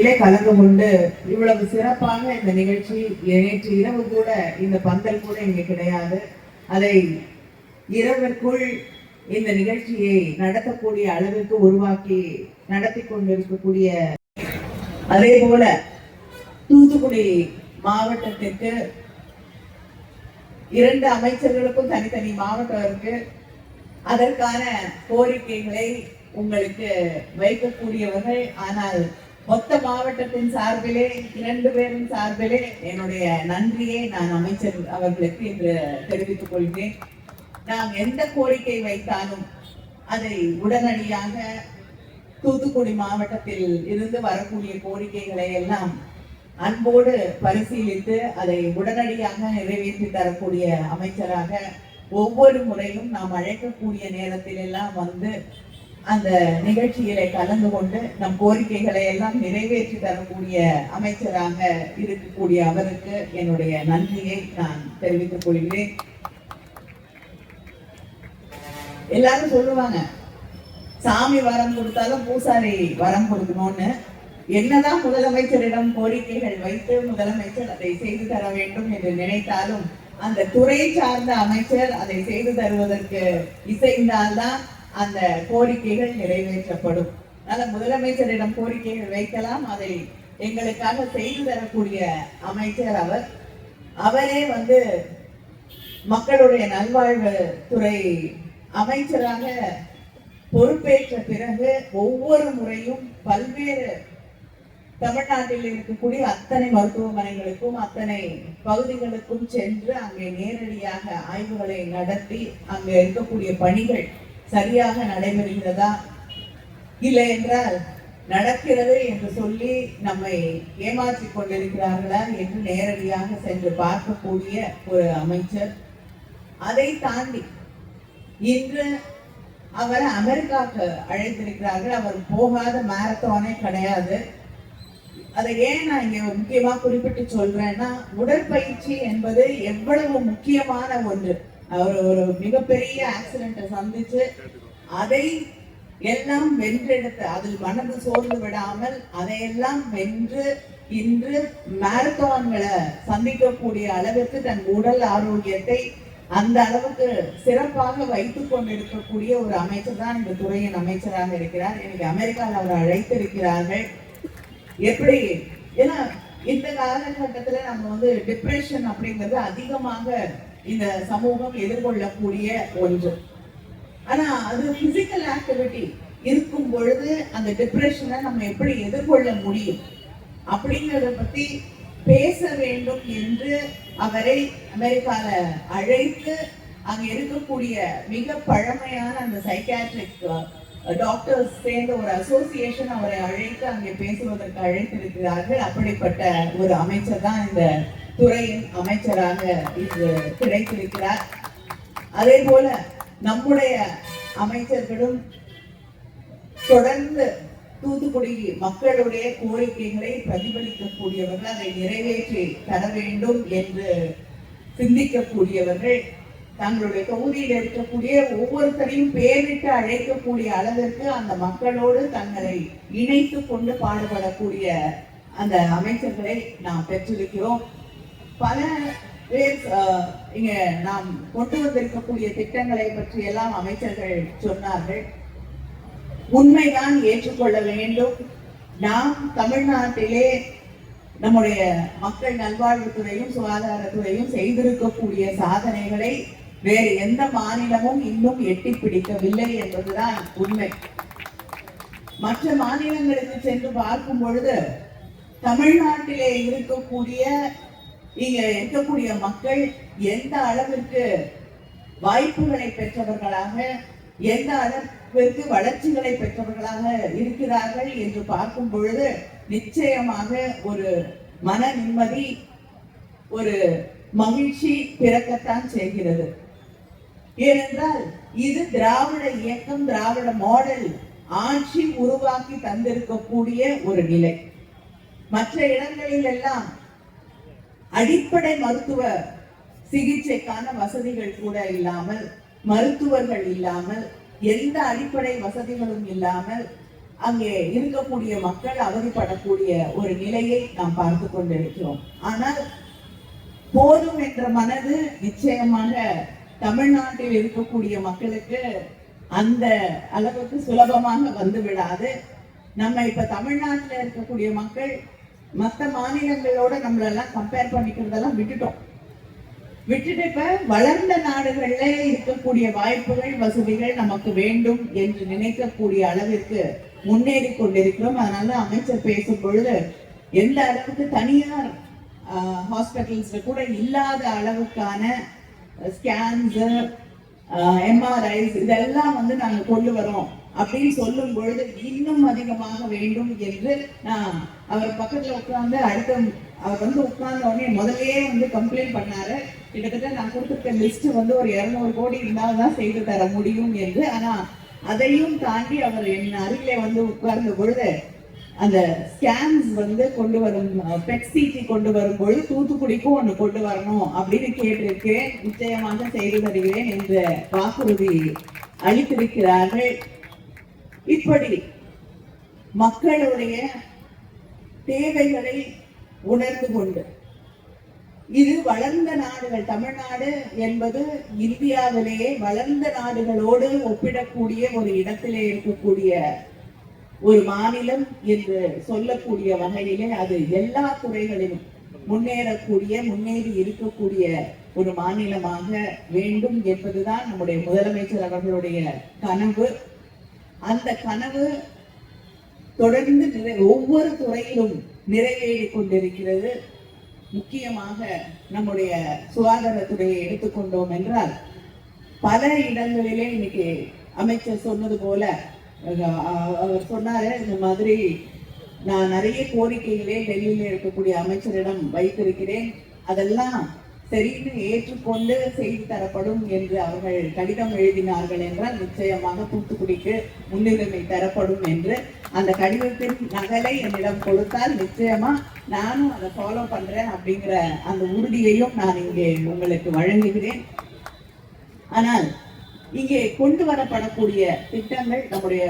இதிலே கலந்து கொண்டு இவ்வளவு சிறப்பாக இந்த நிகழ்ச்சி நேற்று இரவு கூட இந்த பந்தல் கூட இங்கே கிடையாது. அதை இரவிற்குள் இந்த நிகழ்ச்சியை நடத்தக்கூடிய அளவிற்கு உருவாக்கி நடத்தி கொண்டிருக்கக்கூடிய அதே போல தூத்துக்குடி மாவட்டத்திற்கு இரண்டு அமைச்சர்களுக்கும் தனித்தனி மாவட்டம் இருக்கு. அதற்கான கோரிக்கைகளை உங்களுக்கு வைக்கக்கூடியவர்கள். ஆனால் மொத்த மாவட்டத்தின் சார்பிலே இரண்டு பேரின் சார்பிலே என்னுடைய நன்றியை நான் அமைச்சர் அவர்களுக்கு இன்று தெரிவித்துக் கொள்கிறேன். நாம் எந்த கோரிக்கை வைத்தாலும் அதை உடனடியாக தூத்துக்குடி மாவட்டத்தில் இருந்து வரக்கூடிய கோரிக்கைகளை எல்லாம் அன்போடு பரிசீலித்து அதை உடனடியாக நிறைவேற்றி தரக்கூடிய அமைச்சராக ஒவ்வொரு முறையும் நாம் அழைக்கக்கூடிய நேரத்தில் எல்லாம் வந்து அந்த நிகழ்ச்சியிலே கலந்து கொண்டு நம் கோரிக்கைகளை எல்லாம் நிறைவேற்றி தரக்கூடிய அமைச்சராக இருக்கக்கூடிய அவருக்கு என்னுடைய நன்றியை நான் தெரிவித்துக் கொள்கிறேன். எல்லாரும் சொல்லுவாங்க சாமி வரம் கொடுத்தாலும் பூசாரி வரம் கொடுக்கணும்னு. என்னதான் முதலமைச்சரிடம் கோரிக்கைகள் வைத்து முதலமைச்சர் அதை செய்து தர வேண்டும் என்று நினைத்தாலும் அந்த துறை சார்ந்த அமைச்சர் அதை செய்து தருவதற்கு இசைந்தால்தான் அந்த கோரிக்கைகள் நிறைவேற்றப்படும். அதனால முதலமைச்சரிடம் கோரிக்கைகள் வைக்கலாம். அதை எங்களுக்காக செய்து தரக்கூடிய அமைச்சர் அவர். அவரே வந்து மக்களுடைய நல்வாழ்வு துறை அமைச்சராக பொறுப்பேற்ற பிறகு ஒவ்வொரு முறையும் பல்வேறு தமிழ்நாட்டில் இருக்கக்கூடிய அத்தனை மருத்துவமனைகளுக்கும் அத்தனை பகுதிகளுக்கும் சென்று அங்கே நேரடியாக ஆய்வுகளை நடத்தி அங்கே இருக்கக்கூடிய பணிகள் சரியாக நடைபெறுகிறதா? இல்லை என்றால் நடக்கிறது என்று சொல்லி நம்மை ஏமாற்றி கொண்டிருக்கிறார்களா என்று நேரடியாக சென்று பார்க்கக்கூடிய ஒரு அமைச்சர். அதை தாண்டி இன்று அவரை அமெரிக்காவுக்கு அழைத்திருக்கிறார்கள். அவர் போகாத மாரத்தானே கிடையாது. அதை ஏன் நான் இங்கே முக்கியமாக குறிப்பிட்டு சொல்றேன்னா உடற்பயிற்சி என்பது எவ்வளவு முக்கியமான ஒன்று. அவர் ஒரு மிகப்பெரிய ஆக்சிடென்ட்டை சந்திச்சு அதை எல்லாம் வென்றெடுத்து அதில் மனது சோர்ந்து விடாமல் அதையெல்லாம் வென்று இன்று மாரத்தான்களை சந்திக்கக்கூடிய அளவிற்கு தன் உடல் ஆரோக்கியத்தை அந்த அளவுக்கு சிறப்பாக வைத்துக் கொண்டிருக்கக்கூடிய ஒரு அமைச்சர் தான் இந்த துறையின் அமைச்சராக இருக்கிறார். எனக்கு அமெரிக்காவில் அவர் அழைத்திருக்கிறார்கள். எப்படி? ஏன்னா இந்த காலகட்டத்தில் நம்ம வந்து டிப்ரெஷன் அப்படிங்கிறது அதிகமாக இந்த சமூகம் எதிர்கொள்ளக்கூடிய ஒன்று. ஆனா அது பிசிக்கல் ஆக்டிவிட்டி இருக்கும் பொழுது அந்த டிப்ரெஷனை நம்ம எப்படி எதிர்கொள்ள முடியும்? அப்படிங்கிறத பத்தி பேச வேண்டும் என்று அவரை அமெரிக்கால அழைத்து அங்க இருக்கக்கூடிய மிக பழமையான அந்த சைக்காட்ரிக் டாக்டர்ஸ் சேர்ந்த ஒரு அசோசியேஷன் அவரை அழைத்து அங்கே பேசுவதற்கு அழைத்திருக்கிறார்கள். அப்படிப்பட்ட ஒரு அமைச்சர் தான் இந்த துறையின் அமைச்சராக இன்று கிடைத்திருக்கிறார். அதே போல நம்முடைய அமைச்சர்களும் தொடர்ந்து தூத்துக்குடி மக்களுடைய கோரிக்கைகளை பிரதிபலிக்கக்கூடியவர்கள் அதை நிறைவேற்றி தர வேண்டும் என்று சிந்திக்கக்கூடியவர்கள் தங்களுடைய தொகுதியில் இருக்கக்கூடிய ஒவ்வொருத்தரையும் பேரிட்டு அழைக்கக்கூடிய அளவிற்கு அந்த மக்களோடு தங்களை இணைத்து கொண்டு பாடுபடக்கூடிய அந்த அமைச்சர்களை நாம் பெற்றிருக்கிறோம். பல பேர் இங்க நாம் கொண்டு வந்திருக்கக்கூடிய திட்டங்களை பற்றி எல்லாம் அமைச்சர்கள் சொன்னார்கள். உண்மைதான் ஏற்றுக்கொள்ள வேண்டும். நாம் தமிழ்நாட்டிலே நம்முடைய மக்கள் நல்வாழ்வுத்துறையும் சுகாதாரத்துறையும் செய்திருக்கக்கூடிய சாதனைகளை வேறு எந்த மாநிலமும் இன்னும் எட்டி பிடிக்கவில்லை என்பதுதான் உண்மை. மற்ற மாநிலங்களுக்கு சென்று பார்க்கும் பொழுது தமிழ்நாட்டிலே இருக்கக்கூடிய இங்க இருக்கக்கூடிய மக்கள் எந்த அளவிற்கு வாய்ப்புகளை பெற்றவர்களாக எந்த அளவிற்கு வளர்ச்சிகளை பெற்றவர்களாக இருக்கிறார்கள் என்று பார்க்கும் பொழுது நிச்சயமாக ஒரு மன நிம்மதி ஒரு மகிழ்ச்சி பிறக்கத்தான் செய்கிறது. ஏனென்றால் இது திராவிட இயக்கம் திராவிட மாடல் ஆட்சி உருவாக்கி தந்திருக்கக்கூடிய ஒரு நிலை. மற்ற இடங்களில் எல்லாம் அடிப்படை மருத்துவ சிகிச்சைக்கான வசதிகள் கூட இல்லாமல் மருத்துவர்கள் இல்லாமல் எந்த அடிப்படை வசதிகளும் இல்லாமல் அங்கே இருக்கக்கூடிய மக்கள் அவதிப்படக்கூடிய ஒரு நிலையை நாம் பார்த்து கொண்டிருக்கிறோம். ஆனால் போதும் என்ற மனது நிச்சயமாக தமிழ்நாட்டில் இருக்கக்கூடிய மக்களுக்கு அந்த அளவுக்கு சுலபமாக வந்து விடாது நம்ம இப்ப தமிழ்நாட்டில் இருக்கக்கூடிய மக்கள் மற்ற மாநிலங்களோட நம்மளெல்லாம் கம்பேர் பண்ணிக்கிறதெல்லாம் விட்டுட்டோம். விட்டுட்டு இப்ப வளர்ந்த நாடுகள்ல இருக்கக்கூடிய வாய்ப்புகள் வசதிகள் நமக்கு வேண்டும் என்று நினைக்கக்கூடிய அளவிற்கு முன்னேறி கொண்டிருக்கிறோம். அதனால அமைச்சர் பேசும் பொழுது எந்த அளவுக்கு தனியார் ஹாஸ்பிட்டல்ஸ்ல கூட இல்லாத அளவுக்கான ஸ்கேன்ஸு எம்ஆர்ஐஸ் இதெல்லாம் வந்து நாங்கள் கொண்டு வரோம். அப்படின்னு சொல்லும் பொழுது இன்னும் அதிகமாக வேண்டும் என்று நான் அவர் பக்கத்துல உட்கார்ந்து அடுத்த அவர் வந்து உட்கார்ந்த உடனே முதலே வந்து கம்ப்ளைண்ட் பண்ணாரு. கிட்டத்தட்ட நான் கொடுத்துருக்க லிஸ்ட் வந்து ஒரு இருநூறு கோடி இருந்தால் தான் செய்து தர முடியும் என்று. ஆனா அதையும் தாண்டி அவர் என் அருகிலே வந்து உட்கார்ந்த பொழுது அந்த ஸ்கேன்ஸ் வந்து கொண்டு வரும் பெட் கொண்டு கொண்டு வரும்பொழுது தூத்துக்குடிக்கும் ஒன்று கொண்டு வரணும் அப்படின்னு கேட்டிருக்கேன். நிச்சயமாக செய்து தருகிறேன் என்று வாக்குறுதி அளித்திருக்கிறார்கள். இப்படி மக்களுடைய தேவைகளை உணர்ந்து கொண்டு இது வளர்ந்த நாடுகள். தமிழ்நாடு என்பது இந்தியாவிலேயே வளர்ந்த நாடுகளோடு ஒப்பிடக்கூடிய ஒரு இடத்திலே இருக்கக்கூடிய ஒரு மாநிலம் என்று சொல்லக்கூடிய வகையிலே அது எல்லா துறைகளிலும் முன்னேறக்கூடிய முன்னேறி இருக்கக்கூடிய ஒரு மாநிலமாக வேண்டும் என்பதுதான் நம்முடைய முதலமைச்சர் அவர்களுடைய கனவு. அந்த கனவு தொடர்ந்து நிறை- ஒவ்வொரு துறையிலும் நிறைவேறி கொண்டிருக்கிறது. முக்கியமாக நம்முடைய சுகாதாரத்துறையை எடுத்துக்கொண்டோம் என்றால் பல இடங்களிலே இன்னைக்கு அமைச்சர் சொன்னது போல அவர் சொன்னாரு இந்த மாதிரி நான் நிறைய கோரிக்கைகளே டெல்லியில இருக்கக்கூடிய அமைச்சரிடம் வைத்திருக்கிறேன். அதெல்லாம் தெரிந்து ஏற்றுக்கொண்டு செய்து தரப்படும் என்று அவர்கள் கடிதம் எழுதினார்கள் என்றால் நிச்சயமாக தூத்துக்குடிக்கு முன்னுரிமை தரப்படும் என்று. அந்த கடிதத்தின் நகலை என்னிடம் கொடுத்தால் நிச்சயமா நானும் அதை ஃபாலோ பண்றேன் அப்படிங்கிற அந்த உறுதியையும் நான் இங்கே உங்களுக்கு வழங்குகிறேன். ஆனால் இங்கே கொண்டு வரப்படக்கூடிய திட்டங்கள் நம்முடைய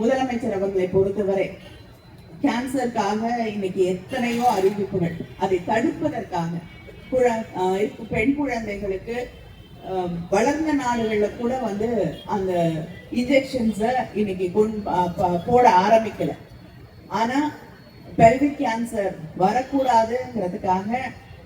முதலமைச்சர் அவர்களை பொறுத்தவரை கேன்சருக்காக இன்னைக்கு எத்தனையோ அறிவிப்புகள் அதை தடுப்பதற்காக பெண் குழந்தைகளுக்கு வளர்ந்த நாடுகளில் கூட வந்து அந்த இன்ஜெக்ஷன்ஸை இன்னைக்கு கொண் போட ஆரம்பிக்கல. ஆனா பெல்விக் கேன்சர் வரக்கூடாதுங்கிறதுக்காக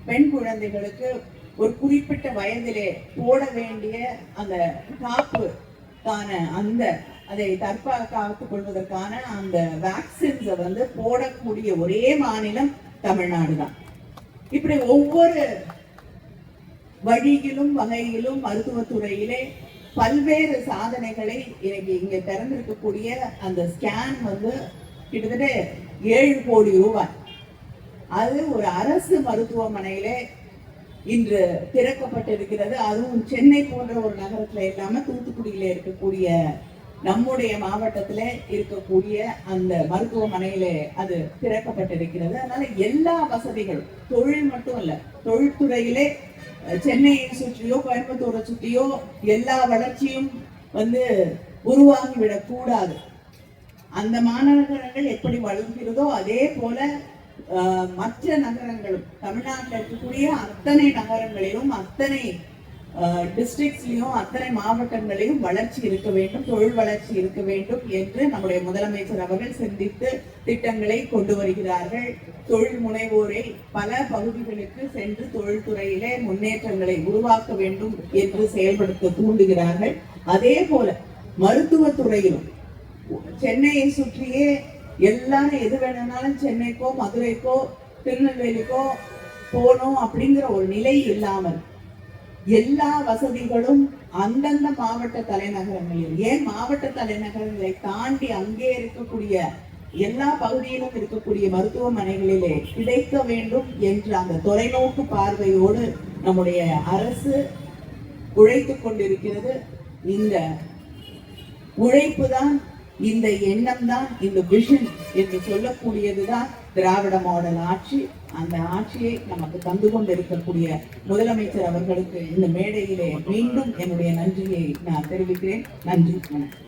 பெண் குழந்தைகளுக்கு ஒரு குறிப்பிட்ட வயதிலே போட வேண்டிய அந்த காப்புக்கான அந்த அதை தற்காத்துக் கொள்வதற்கான அந்த வேக்சின்ஸை வந்து போடக்கூடிய ஒரே மாநிலம் தமிழ்நாடு தான். இப்படி ஒவ்வொரு வழியிலும் வகையிலும் மருத்துவத்துறையிலே பல்வேறு சாதனைகளை இன்னைக்கு இங்க திறந்திருக்கக்கூடிய அந்த ஸ்கேன் வந்து கிட்டத்தட்ட ஏழு கோடி ரூபாய். அது ஒரு அரசு மருத்துவமனையிலே இன்று திறக்கப்பட்டிருக்கிறது. அதுவும் சென்னை போன்ற ஒரு நகரத்துல இல்லாம தூத்துக்குடியில இருக்கக்கூடிய நம்முடைய மாவட்டத்துல இருக்கக்கூடிய அந்த மருத்துவமனையில அது திறக்கப்பட்டிருக்கிறது. அதனால எல்லா வசதிகளும் தொழில் மட்டும் இல்ல தொழில்துறையிலே சென்னையை சுற்றியோ கோயம்புத்தூரை சுற்றியோ எல்லா வளர்ச்சியும் வந்து உருவாகி விடக்கூடாது அந்த மாநகரங்கள் எப்படி வளர்கிறதோ அதே போல அஹ், மற்ற நகரங்களும் தமிழ்நாட்டில் இருக்கக்கூடிய அத்தனை நகரங்களிலும் அத்தனை டிஸ்ட்ரிக்ட்ஸ்லயும் அத்தனை மாவட்டங்களையும் வளர்ச்சி இருக்க வேண்டும் தொழில் வளர்ச்சி இருக்க வேண்டும் என்று நம்முடைய முதலமைச்சர் அவர்கள் சிந்தித்து திட்டங்களை கொண்டு வருகிறார்கள். தொழில் முனைவோரை பல பகுதிகளுக்கு சென்று தொழில்துறையிலே முன்னேற்றங்களை உருவாக்க வேண்டும் என்று செயல்படுத்த தூண்டுகிறார்கள். அதே போல மருத்துவத்துறையிலும் சென்னையை சுற்றியே எல்லாரும் எது வேணும்னாலும் சென்னைக்கோ மதுரைக்கோ திருநெல்வேலிக்கோ போனோம் அப்படிங்கிற ஒரு நிலை இல்லாமல் எல்லா வசதிகளும் அந்தந்த மாவட்ட தலைநகரங்களில். ஏன் மாவட்ட தலைநகரங்களை தாண்டி அங்கே இருக்கக்கூடிய எல்லா பகுதியிலும் இருக்கக்கூடிய மருத்துவமனைகளிலே கிடைக்க வேண்டும் என்ற அந்த தொலைநோக்கு பார்வையோடு நம்முடைய அரசு உழைத்துக் கொண்டிருக்கிறது. இந்த உழைப்பு தான் இந்த எண்ணம் தான் இந்த விஷன் என்று சொல்லக்கூடியதுதான் திராவிட மாடல் ஆட்சி அந்த ஆட்சியை நமக்கு தந்து கொண்டிருக்கக்கூடிய முதலமைச்சர் அவர்களுக்கு இந்த மேடையிலே மீண்டும் என்னுடைய நன்றியை நான் தெரிவிக்கிறேன். நன்றி வணக்கம்.